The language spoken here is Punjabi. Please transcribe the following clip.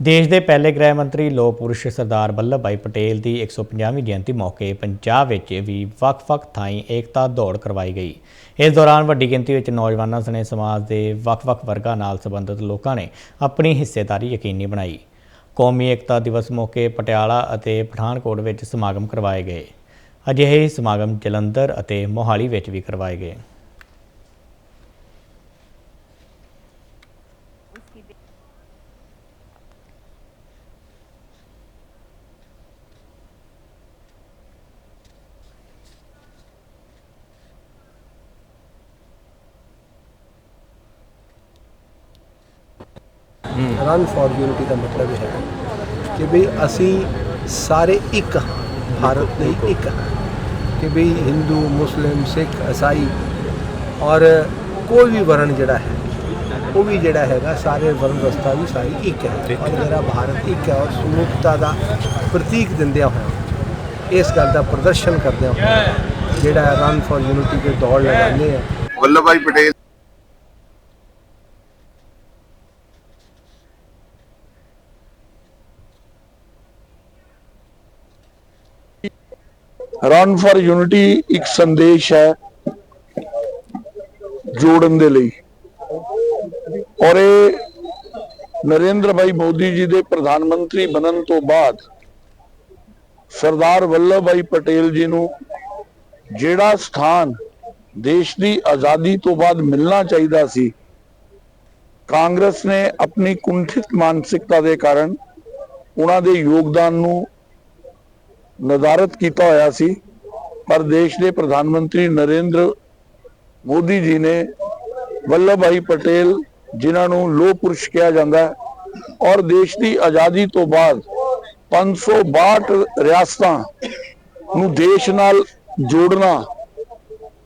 ਦੇਸ਼ ਦੇ ਪਹਿਲੇ ਗ੍ਰਹਿ ਮੰਤਰੀ ਲੋਹ ਪੁਰਸ਼ ਸਰਦਾਰ ਵੱਲਭ ਭਾਈ ਪਟੇਲ ਦੀ 150ਵੀਂ ਜਯੰਤੀ ਮੌਕੇ ਪੰਜਾਬ ਵਿੱਚ ਵੀ ਵੱਖ-ਵੱਖ ਥਾਈਂ ਏਕਤਾ ਦੌੜ ਕਰਵਾਈ ਗਈ। ਇਸ ਦੌਰਾਨ ਵੱਡੀ ਗਿਣਤੀ ਵਿੱਚ ਨੌਜਵਾਨਾਂ ਸਣੇ ਸਮਾਜ ਦੇ ਵੱਖ-ਵੱਖ ਵਰਗਾਂ ਨਾਲ ਸੰਬੰਧਿਤ ਲੋਕਾਂ ਨੇ ਆਪਣੀ ਹਿੱਸੇਦਾਰੀ ਯਕੀਨੀ ਬਣਾਈ। ਕੌਮੀ ਏਕਤਾ ਦਿਵਸ ਮੌਕੇ ਪਟਿਆਲਾ ਅਤੇ ਪਠਾਨਕੋਟ ਵਿੱਚ ਸਮਾਗਮ ਕਰਵਾਏ ਗਏ। ਅਜਿਹੇ ਸਮਾਗਮ ਜਲੰਧਰ ਅਤੇ ਮੋਹਾਲੀ ਵਿੱਚ ਵੀ ਕਰਵਾਏ ਗਏ। ਰਨ ਫॉर ਯੂਨਿਟੀ ਦਾ ਮਤਲਬ ਇਹ ਹੈ ਕਿ ਵੀ ਅਸੀਂ ਸਾਰੇ ਇੱਕ ਹਾਂ ਭਾਰਤ ਦੇ ਇੱਕ ਹਾਂ। ਕਿ ਵੀ ਹਿੰਦੂ ਮੁਸਲਿਮ ਸਿੱਖ ਈਸਾਈ ਔਰ ਕੋਈ ਵੀ ਵਰਨ ਜਿਹੜਾ ਹੈ ਉਹ ਵੀ ਜਿਹੜਾ ਹੈਗਾ ਸਾਰੇ ਵਰਨ ਵਸਤਾ ਵੀ ਸਾਰੀ ਇੱਕ ਹੈ। ਔਰ ਮੇਰਾ ਭਾਰਤ ਇੱਕ ਹੈ ਔਰ ਸਮੂਹਤਾ ਦਾ ਪ੍ਰਤੀਕ ਦਿੰਦਿਆਂ ਹੋਇਆ ਇਸ ਗੱਲ ਦਾ ਪ੍ਰਦਰਸ਼ਨ ਕਰਦਿਆਂ ਹੋਇਆ ਜਿਹੜਾ ਰਨ ਫॉर ਯੂਨਿਟੀ ਦੇ ਦੌੜ ਲਗਾਉਂਦੇ ਆ। ਵੱਲਭ ਭਾਈ ਪਟੇਲ ਰਨ ਫਾਰ ਯੂਨਿਟੀ ਇੱਕ ਸੰਦੇਸ਼ ਹੈ ਜੋੜਨ ਦੇ ਲਈ। ਔਰ ਇਹ ਨਰਿੰਦਰ ਭਾਈ ਮੋਦੀ ਜੀ ਦੇ ਪ੍ਰਧਾਨ ਮੰਤਰੀ ਬਣਨ ਤੋਂ ਬਾਅਦ ਸਰਦਾਰ ਵੱਲਭ ਭਾਈ ਪਟੇਲ ਜੀ ਨੂੰ ਜਿਹੜਾ ਸਥਾਨ ਦੇਸ਼ ਦੀ ਆਜ਼ਾਦੀ ਤੋਂ ਬਾਅਦ ਮਿਲਣਾ ਚਾਹੀਦਾ ਸੀ, ਕਾਂਗਰਸ ਨੇ ਆਪਣੀ ਕੁੰਠਿਤ ਮਾਨਸਿਕਤਾ ਦੇ ਕਾਰਨ ਉਹਨਾਂ ਦੇ ਯੋਗਦਾਨ ਨੂੰ ਨਜ਼ਾਰਤ ਕੀਤਾ ਹੋਇਆ ਸੀ, ਪਰ ਦੇਸ਼ ਦੇ ਪ੍ਰਧਾਨ ਮੰਤਰੀ ਨਰਿੰਦਰ ਮੋਦੀ ਜੀ ਨੇ ਵੱਲਭ ਭਾਈ ਪਟੇਲ ਜਿਨ੍ਹਾਂ ਨੂੰ ਲੋਹ ਪੁਰਸ਼ ਕਿਹਾ ਜਾਂਦਾ ਹੈ ਔਰ ਦੇਸ਼ ਦੀ ਆਜ਼ਾਦੀ ਤੋਂ ਬਾਅਦ 562 ਰਿਆਸਤਾਂ ਨੂੰ ਦੇਸ਼ ਨਾਲ ਜੋੜਨਾ